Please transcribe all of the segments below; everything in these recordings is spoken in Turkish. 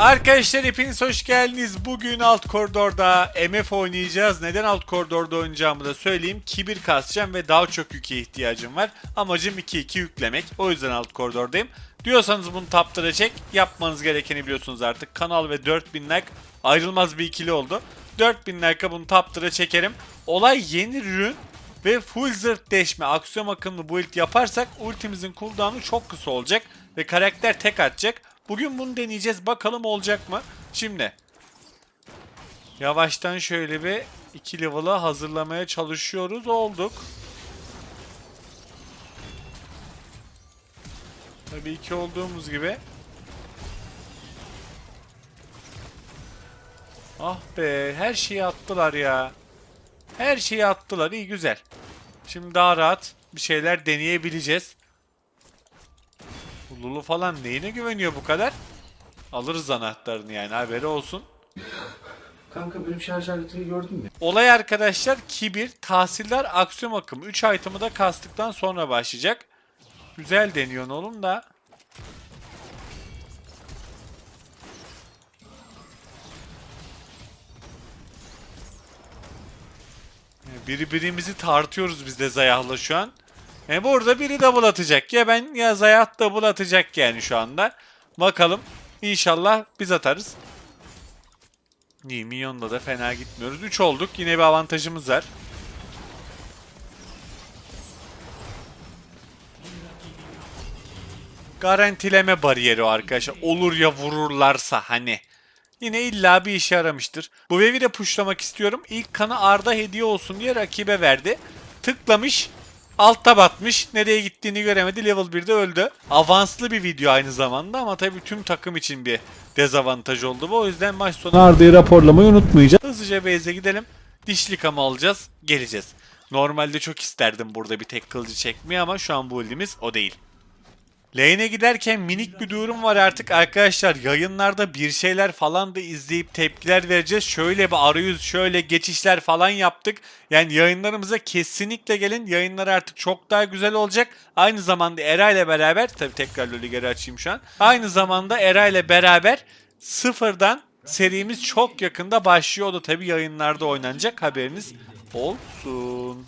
Arkadaşlar hepiniz hoş geldiniz. Bugün alt koridorda MF oynayacağız. Neden alt koridorda oynayacağımı da söyleyeyim. Kibir kasacağım ve daha çok yüke ihtiyacım var. Amacım 2-2 yüklemek. O yüzden alt koridordayım. Diyorsanız bunu taptıra çek. Yapmanız gerekeni biliyorsunuz artık. Kanal ve 4000 like ayrılmaz bir ikili oldu. 4000 like'a bunu taptıra çekerim. Olay yeni rün ve full zırh deşme aksiyon akımlı build yaparsak ultimizin cooldown'u çok kısa olacak ve karakter tek atacak. Bugün bunu deneyeceğiz. Bakalım olacak mı? Şimdi yavaştan şöyle bir 2 level'ı hazırlamaya çalışıyoruz. Olduk. Tabii ki olduğumuz gibi. Ah be her şeyi attılar ya. Her şeyi attılar. İyi güzel. Şimdi daha rahat bir şeyler deneyebileceğiz. Lulu falan neyine güveniyor bu kadar? Alırız anahtarını yani haberi olsun. Kanka benim şarj aletini gördün mü? Olay arkadaşlar kibir, tahsiller, aksiyon akımı. 3 item'ı da kastıktan sonra başlayacak. Güzel deniyor oğlum da. Birbirimizi tartıyoruz biz de Zayah'la şu an. E burada biri double atacak. Ya ben ya Zayah double atacak yani şu anda. Bakalım. İnşallah biz atarız. İyi minyonla da fena gitmiyoruz. 3 olduk. Yine bir avantajımız var. Garantileme bariyeri o arkadaşlar. Olur ya vururlarsa hani. Yine illa bir işe yaramıştır. Bu wave'i de pushlamak istiyorum. İlk kanı Arda hediye olsun diye rakibe verdi. Tıklamış. Altta batmış. Nereye gittiğini göremedi. Level 1'de öldü. Avanslı bir video aynı zamanda ama tabii tüm takım için bir dezavantaj oldu bu. O yüzden maç sonu Arda'yı raporlamayı unutmayacağım. Hızlıca base'e gidelim. Dişli kama alacağız. Geleceğiz. Normalde çok isterdim burada bir tek kılıcı çekmeyi ama şu an bu build'imiz o değil. Lane'e giderken minik bir durum var artık arkadaşlar. Yayınlarda bir şeyler falan da izleyip tepkiler vereceğiz. Şöyle bir arayüz, şöyle geçişler falan yaptık. Yani yayınlarımıza kesinlikle gelin. Yayınlar artık çok daha güzel olacak. Aynı zamanda Era ile beraber, tabi tekrar LoL'ü geri açayım şu an. Aynı zamanda Era ile beraber sıfırdan serimiz çok yakında başlıyor. O da tabi yayınlarda oynanacak haberiniz olsun.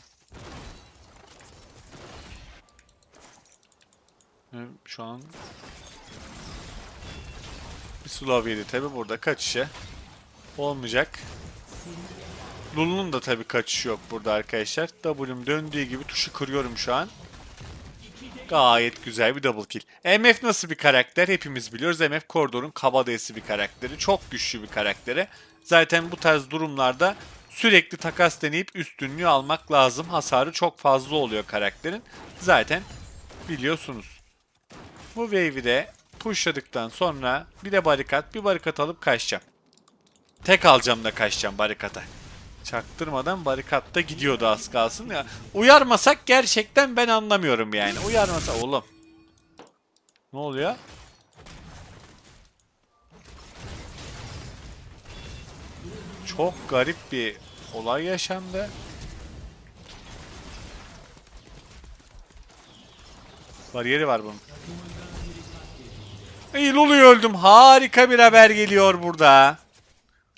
Evet, Şu an bir slow yedi tabi burada kaçışı olmayacak. Lulu'nun da tabi kaçışı yok burada arkadaşlar. W'm döndüğü gibi tuşu kırıyorum şu an. Gayet güzel bir double kill. MF nasıl bir karakter hepimiz biliyoruz. MF koridorun kabadayısı bir karakteri. Çok güçlü bir karakteri. Zaten bu tarz durumlarda sürekli takas deneyip üstünlüğü almak lazım. Hasarı çok fazla oluyor karakterin. Zaten biliyorsunuz. Bu wave'i de pushladıktan sonra bir de barikat, bir barikat alıp kaçacağım. Tek alacağım da kaçacağım barikata. Çaktırmadan barikatta gidiyordu az kalsın ya. Uyarmasak gerçekten ben anlamıyorum yani. Uyarmasa oğlum. Ne oluyor? Çok garip bir olay yaşandı. Bariyeri var bunun. Oluyor öldüm. Harika bir haber geliyor burada.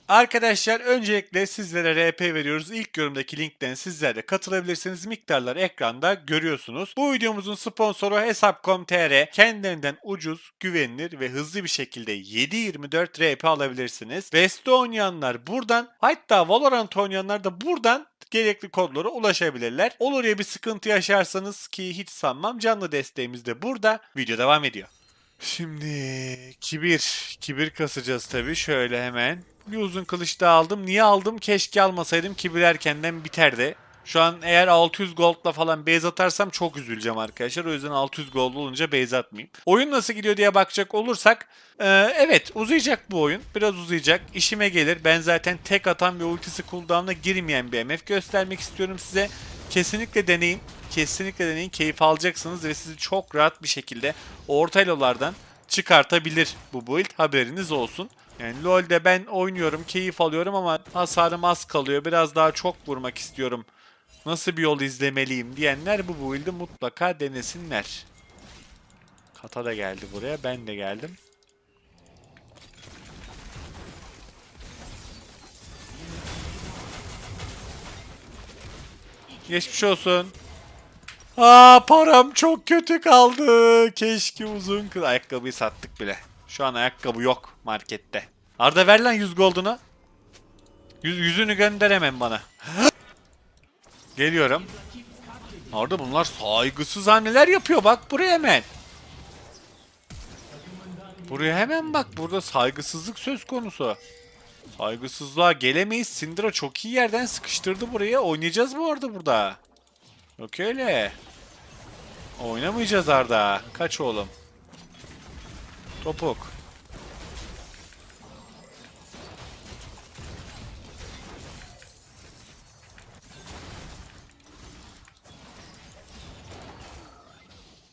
Arkadaşlar öncelikle sizlere RP veriyoruz. İlk yorumdaki linkten sizler de katılabilirsiniz. Miktarları ekranda görüyorsunuz. Bu videomuzun sponsoru Hesap.com.tr. Kendilerinden ucuz, güvenilir ve hızlı bir şekilde 7.24 RP alabilirsiniz. Veste oynayanlar buradan hatta Valorant oynayanlar da buradan gerekli kodlara ulaşabilirler. Olur ya bir sıkıntı yaşarsanız ki hiç sanmam canlı desteğimiz de burada. Video devam ediyor. Şimdi kibir. Kibir kasacağız tabii. Şöyle hemen. Bir uzun kılıç daha aldım. Niye aldım? Keşke almasaydım. Kibir erkenden biterdi. Şu an eğer 600 gold'la falan base atarsam çok üzüleceğim arkadaşlar. O yüzden 600 gold olunca base atmayayım. Oyun nasıl gidiyor diye bakacak olursak e, evet uzayacak bu oyun. Biraz uzayacak. İşime gelir. Ben zaten tek atan ve ultisi cooldown'a girmeyen bir MF göstermek istiyorum size. Kesinlikle deneyin. Kesinlikle deneyin. Keyif alacaksınız ve sizi çok rahat bir şekilde orta elolardan çıkartabilir bu build. Haberiniz olsun. Yani LoL'de ben oynuyorum, keyif alıyorum ama hasarım az kalıyor. Biraz daha çok vurmak istiyorum. Nasıl bir yol izlemeliyim diyenler bu build'i mutlaka denesinler. Kata da geldi buraya, ben de geldim. Geçmiş olsun. Aa param çok kötü kaldı. Keşke uzun kız. Ayakkabıyı sattık bile. Şu an ayakkabı yok markette. Arda ver lan 100 gold'unu. Yüz, yüzünü gönderemem bana. Geliyorum. Arda bunlar saygısız anneler yapıyor bak buraya hemen. Buraya hemen bak burada saygısızlık söz konusu. Saygısızlığa gelemeyiz. Syndra çok iyi yerden sıkıştırdı buraya. Oynayacağız bu arada burada. Yok öyle. Oynamayacağız Arda. Kaç oğlum. Topuk.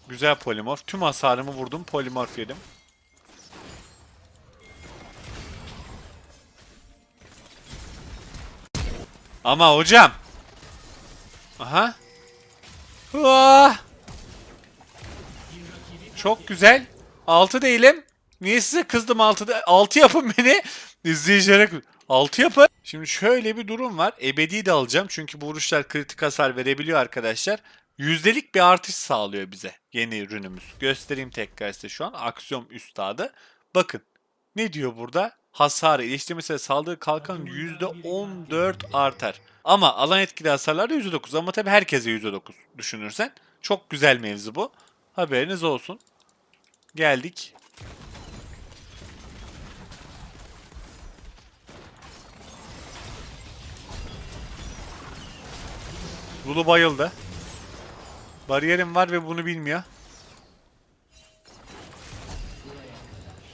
Güzel polimorf. Tüm hasarımı vurdum. Polimorf yedim. Ama hocam. Aha. Hıa! Çok güzel. 6 değilim. Niye size kızdım 6'da? 6 yapın beni. İzleyicilere 6 yapın. Şimdi şöyle bir durum var. Ebedi de alacağım. Çünkü bu vuruşlar kritik hasar verebiliyor arkadaşlar. Yüzdelik bir artış sağlıyor bize yeni ürünümüz. Göstereyim tekrar size şu an. Aksiyon üstadı. Bakın. Ne diyor burada? Hasarı, iyileştirmesi ve saldırı kalkan %14 artar. Ama alan etkili hasarlarda %9. Ama tabii herkese %9 düşünürsen. Çok güzel mevzu bu. Haberiniz olsun. Geldik. Lulu bayıldı. Bariyerim var ve bunu bilmiyor.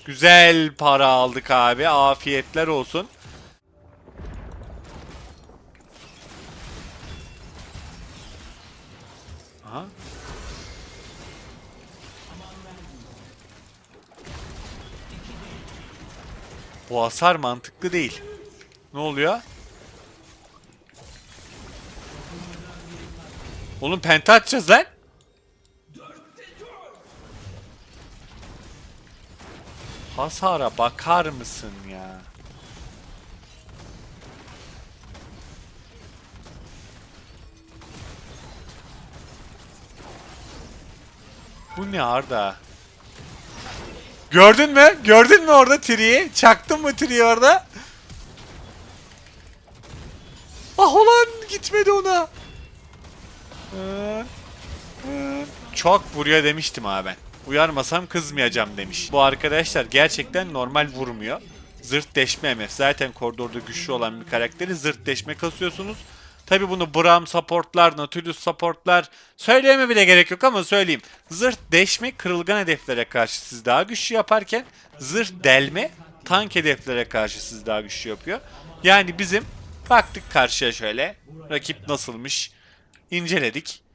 Güzel para aldık abi. Afiyetler olsun. Bu hasar mantıklı değil. Ne oluyor? Oğlum penta atacağız lan. Hasara bakar mısın ya? Bu ne Arda? Gördün mü? Gördün mü orada Tri'yi? Çaktın mı Tri'yi orada? Ah ulan gitmedi ona. Çok vuruyor demiştim abi ben. Uyarmasam kızmayacağım demiş. Bu arkadaşlar gerçekten normal vurmuyor. Zırt deşme MF. Zaten koridorda güçlü olan bir karakteri zırt deşme kasıyorsunuz. Tabi bunu Braum supportlar, Nautilus supportlar söyleme bile gerek yok ama söyleyeyim. Zırt deşme kırılgan hedeflere karşı siz daha güçlü yaparken zırt delme tank hedeflere karşı siz daha güçlü yapıyor. Yani bizim baktık karşıya şöyle rakip nasılmış inceledik.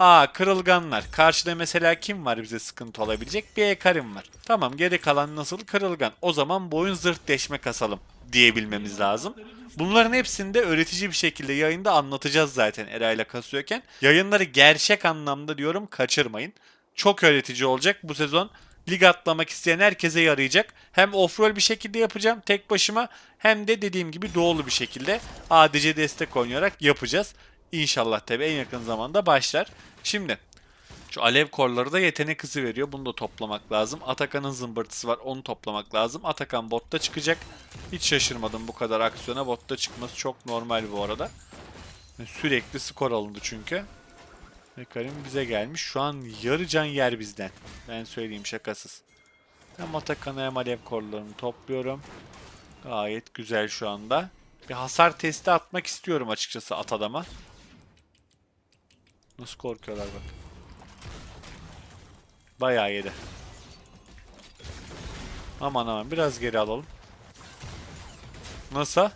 Aa kırılganlar. Karşıda mesela kim var bize sıkıntı olabilecek? Bir Ekarim var. Tamam geri kalan nasıl kırılgan. O zaman boyun zırt deşme kasalım diyebilmemiz lazım. Bunların hepsini de öğretici bir şekilde yayında anlatacağız zaten Eray'la kasıyorken. Yayınları gerçek anlamda diyorum kaçırmayın. Çok öğretici olacak bu sezon. Lig atlamak isteyen herkese yarayacak. Hem offroll bir şekilde yapacağım tek başıma hem de dediğim gibi doğulu bir şekilde ADC destek oynayarak yapacağız. İnşallah tabi en yakın zamanda başlar. Şimdi şu alev korları da yetenek hızı veriyor. Bunu da toplamak lazım. Atakan'ın zımbırtısı var. Onu toplamak lazım. Atakan botta çıkacak. Hiç şaşırmadım bu kadar aksiyona. Botta çıkması çok normal bu arada. Sürekli skor alındı çünkü. Hekarim bize gelmiş. Şu an yarı can yer bizden. Ben söyleyeyim şakasız. Hem Atakan'ı hem alev korlarını topluyorum. Gayet güzel şu anda. Bir hasar testi atmak istiyorum açıkçası at adama. Nasıl korkuyorlar bak. Bayağı yedi. Aman aman biraz geri alalım. Nasıl?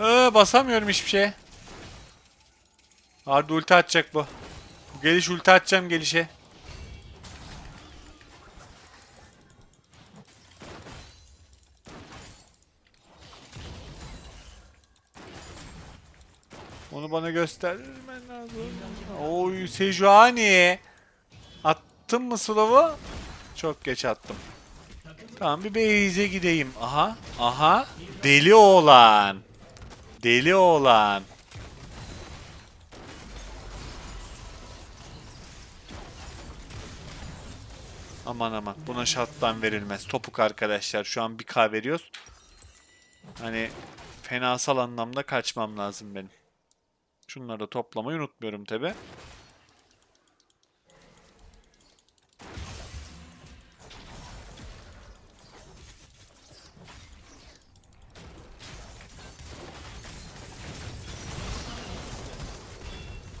Ee, basamıyorum hiçbir şeye. Arda ulti atacak bu. Geliş ulti atacağım gelişe. Onu bana göstermen lazım. Oy Sejuani. Attım mı slow'u? Çok geç attım. Tamam bir base'e gideyim. Aha. Aha. Deli oğlan. Deli oğlan. Aman aman buna şarttan verilmez. Topuk arkadaşlar şu an bir K veriyoruz. Hani fenasal anlamda kaçmam lazım benim. Şunları da toplamayı unutmuyorum tabi.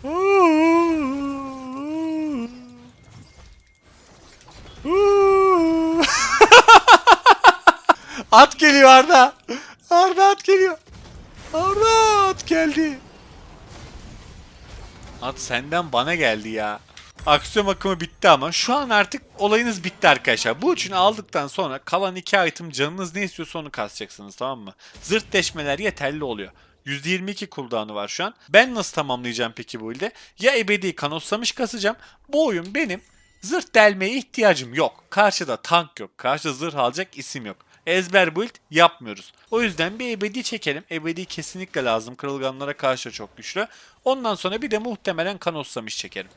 at geliyor Arda. At senden bana geldi ya. Aksiyon akımı bitti ama şu an artık olayınız bitti arkadaşlar. Bu üçün aldıktan sonra kalan iki item canınız ne istiyorsa onu kasacaksınız tamam mı? Zırt deşmeler yeterli oluyor. %22 cooldown'u var şu an. Ben nasıl tamamlayacağım peki bu ilde? Ya ebedi kanoslamış kasacağım. Bu oyun benim zırh delmeye ihtiyacım yok. Karşıda tank yok. Karşıda zırh alacak isim yok. Ezber build yapmıyoruz. O yüzden bir ebedi çekelim. Ebedi kesinlikle lazım. Kırılganlara karşı çok güçlü. Ondan sonra bir de muhtemelen kanoslamış çekerim.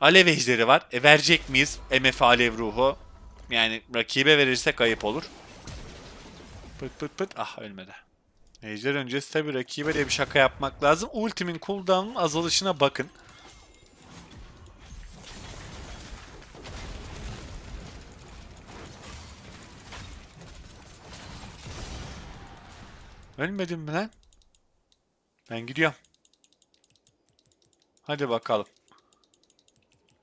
Alev ejderi var. E verecek miyiz? MF alev ruhu. Yani rakibe verirsek ayıp olur. Pıt pıt pıt. Ah ölmedi. Ejder öncesi tabi rakibe de bir şaka yapmak lazım. Ultimin cooldown'un azalışına bakın. Ölmedim mi lan? Ben gidiyorum. Hadi bakalım.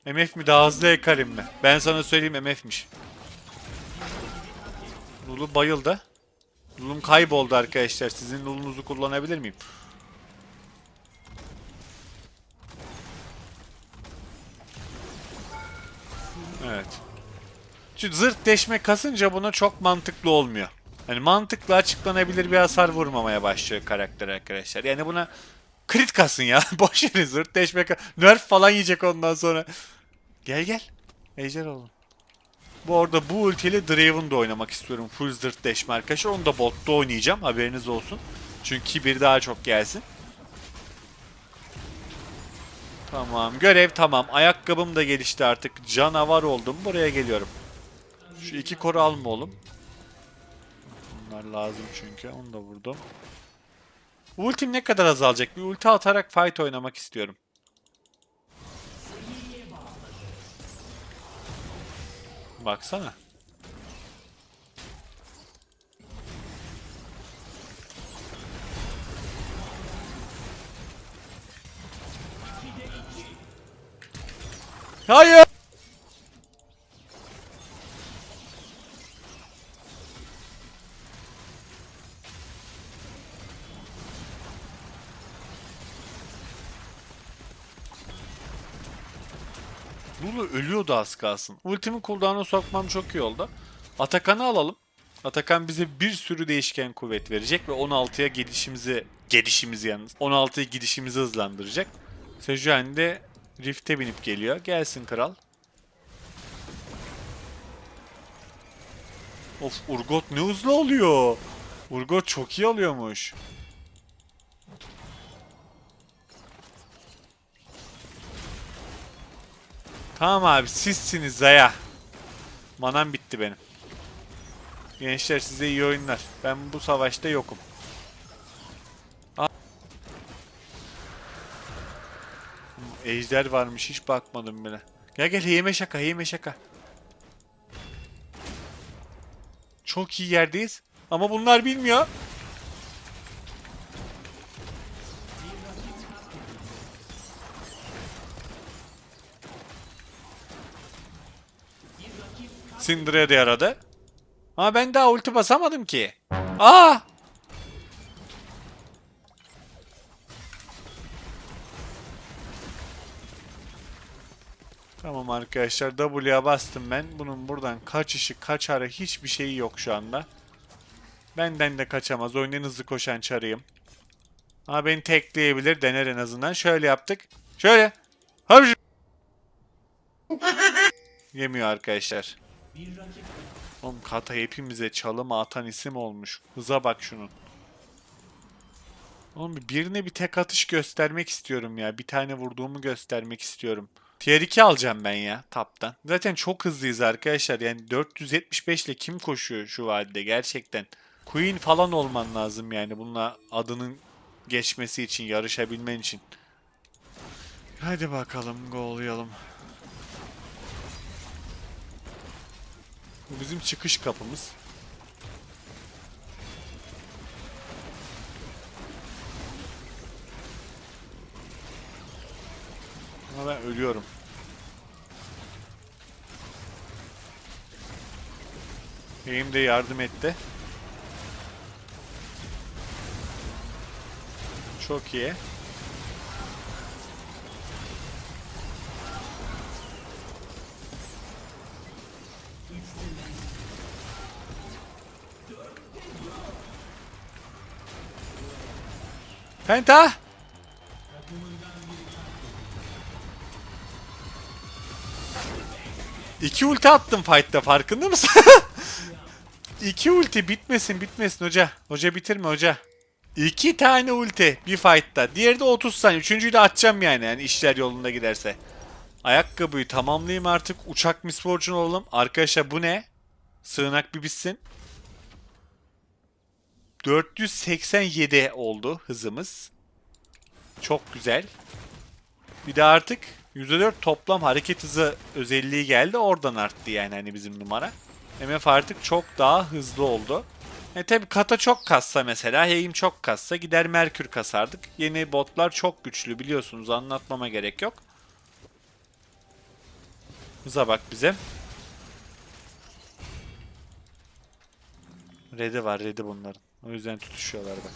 MF mi daha hızlı Ekarim mi? Ben sana söyleyeyim MF'miş. Lulu bayıldı. Lulum kayboldu arkadaşlar. Sizin Lulu'nuzu kullanabilir miyim? Evet. Çünkü zırt deşme kasınca buna çok mantıklı olmuyor. Hani mantıklı açıklanabilir bir hasar vurmamaya başlıyor karakter arkadaşlar. Yani buna crit kasın ya. Boş verin zırt deşme ka- Nerf falan yiyecek ondan sonra. Gel gel. Ejder oğlum. Bu arada bu ultiyle Draven'da oynamak istiyorum. Full zırt deşme arkadaşlar. Onu da botta oynayacağım. Haberiniz olsun. Çünkü bir daha çok gelsin. Tamam. Görev tamam. Ayakkabım da gelişti artık. Canavar oldum. Buraya geliyorum. Şu iki koru alma oğlum. Bunlar lazım çünkü. Onu da vurdum. Ultim ne kadar azalacak? Bir ulti atarak fight oynamak istiyorum. Baksana. Hayır. Az kalsın. Ultimi cooldown'a sokmam çok iyi oldu. Atakan'ı alalım. Atakan bize bir sürü değişken kuvvet verecek ve 16'ya gelişimizi gelişimizi yalnız 16'ya gidişimizi hızlandıracak. Sejuani de Rift'e binip geliyor. Gelsin kral. Of Urgot ne hızlı oluyor. Urgot çok iyi alıyormuş. Tamam abi sizsiniz Zaya. Manam bitti benim. Gençler size iyi oyunlar. Ben bu savaşta yokum. Aa. Ejder varmış hiç bakmadım bile. Gel gel yeme şaka yeme şaka. Çok iyi yerdeyiz. Ama bunlar bilmiyor. Syndra'ya da yaradı. Ama ben daha ulti basamadım ki. Aa! Tamam arkadaşlar W'ye bastım ben. Bunun buradan kaçışı kaçarı hiçbir şeyi yok şu anda. Benden de kaçamaz. Oyunun hızlı koşan çarıyım. Ama beni tekleyebilir. Dener en azından. Şöyle yaptık. Şöyle. Yemiyor arkadaşlar. Oğlum Kata hepimize çalım atan isim olmuş. Hıza bak şunun. Oğlum birine bir tek atış göstermek istiyorum ya. Bir tane vurduğumu göstermek istiyorum. Tier 2 alacağım ben ya taptan. Zaten çok hızlıyız arkadaşlar. Yani 475 ile kim koşuyor şu vadide gerçekten. Queen falan olman lazım yani bununla adının geçmesi için, yarışabilmen için. Hadi bakalım gollayalım. Bu bizim çıkış kapımız. Ama ben ölüyorum. Eğim de yardım etti. Çok iyi. Penta! İki ulti attım fight'ta farkında mısın? İki ulti bitmesin bitmesin hoca. Hoca bitirme hoca. İki tane ulti bir fight'ta. Diğeri de 30 saniye. Üçüncüyü de atacağım yani, yani işler yolunda giderse. Ayakkabıyı tamamlayayım artık. Uçak Miss Fortune olalım. Arkadaşlar bu ne? Sığınak bir bitsin. 487 oldu hızımız. Çok güzel. Bir de artık %4 toplam hareket hızı özelliği geldi. Oradan arttı yani hani bizim numara. MF artık çok daha hızlı oldu. E tabi kata çok kassa mesela, Heim çok kassa gider Merkür kasardık. Yeni botlar çok güçlü biliyorsunuz anlatmama gerek yok. Hıza bak bize. Red'i var red'i bunların. O yüzden tutuşuyorlar bak.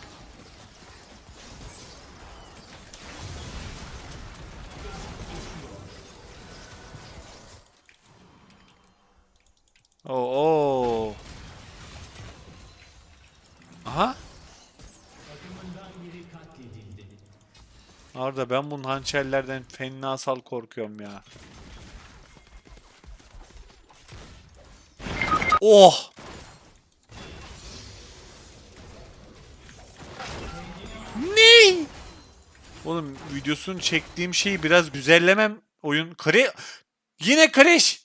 Oo. oo. Aha. Arda ben bunun hançerlerden fennasal korkuyorum ya. Oh! Videosunu çektiğim şeyi biraz güzellemem. Oyun kare... Yine crash!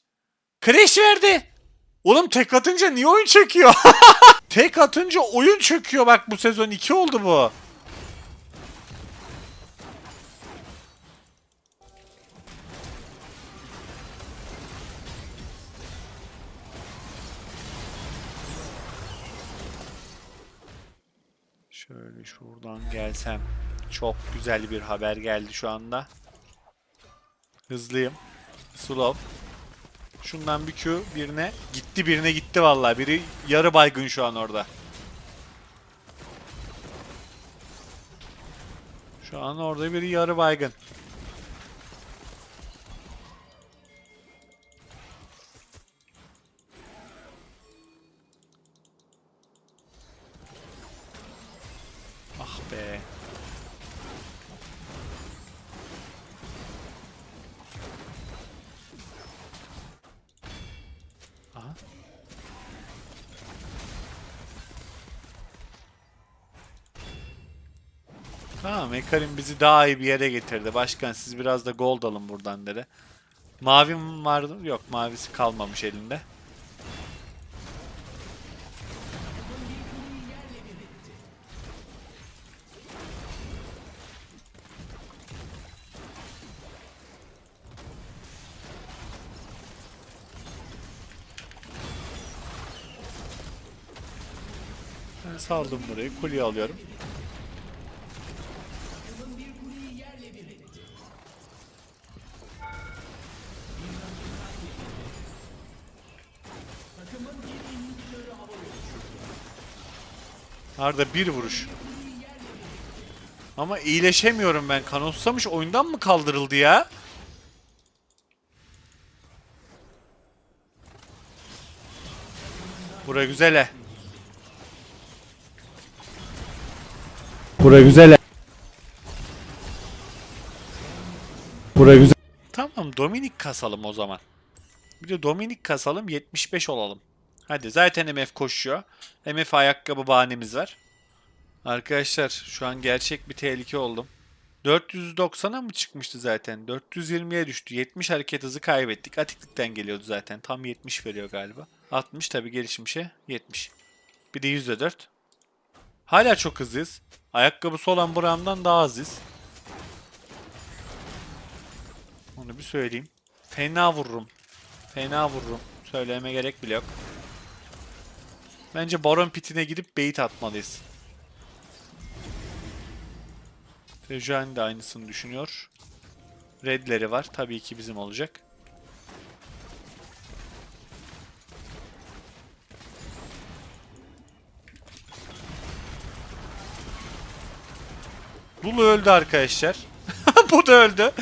Crash verdi! Oğlum tek atınca niye oyun çekiyor? tek atınca oyun çöküyor bak bu sezon 2 oldu bu. Şöyle şuradan gelsem. Çok güzel bir haber geldi şu anda. Hızlıyım. Slow. Şundan bir Q birine gitti birine gitti vallahi. Biri yarı baygın şu an orada. Şu an orada biri yarı baygın. Tamam Ekarim bizi daha iyi bir yere getirdi. Başkan siz biraz da gold alın buradan dedi. Mavim vardı. Yok mavisi kalmamış elinde. Saldım burayı. Kuleyi alıyorum. Arda bir vuruş. Ama iyileşemiyorum ben. Kanotsamış oyundan mı kaldırıldı ya? Bura güzel he. Bura güzel. Bura güzel. Tamam Dominik kasalım o zaman. Bir de Dominik kasalım 75 olalım. Hadi zaten MF koşuyor. MF ayakkabı bahanemiz var. Arkadaşlar şu an gerçek bir tehlike oldum. 490'a mı çıkmıştı zaten? 420'ye düştü. 70 hareket hızı kaybettik. Atiklikten geliyordu zaten. Tam 70 veriyor galiba. 60 tabi gelişmişe 70. Bir de %4. Hala çok hızlıyız. Ayakkabısı olan Braum'dan daha hızlıyız. Onu bir söyleyeyim. Fena vururum. Fena vururum. Söyleme gerek bile yok. Bence Baron pitine gidip bait atmalıyız. Tejuan de aynısını düşünüyor. Redleri var. Tabii ki bizim olacak. Lulu öldü arkadaşlar. Bu da öldü.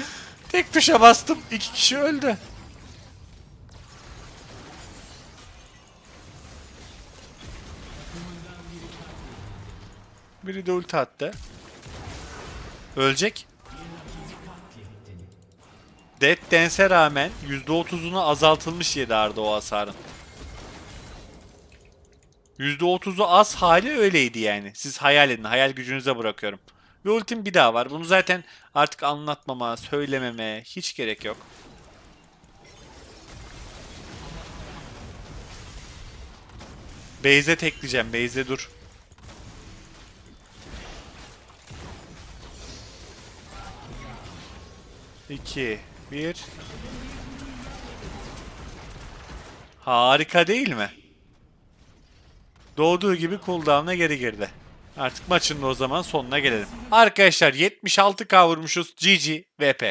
Tek tuşa bastım. iki kişi öldü. Biri de ulti attı. Ölecek. Dead Dance'e rağmen %30'unu azaltılmış yedi Arda o hasarın. %30'u az hali öyleydi yani. Siz hayal edin. Hayal gücünüze bırakıyorum. Ve ultim bir daha var. Bunu zaten artık anlatmama, söylememe hiç gerek yok. Beyze tekleyeceğim. Beyze dur. İki, bir. Harika değil mi? Doğduğu gibi cooldown'a geri girdi. Artık maçın da o zaman sonuna gelelim. Arkadaşlar 76k vurmuşuz. GG VP.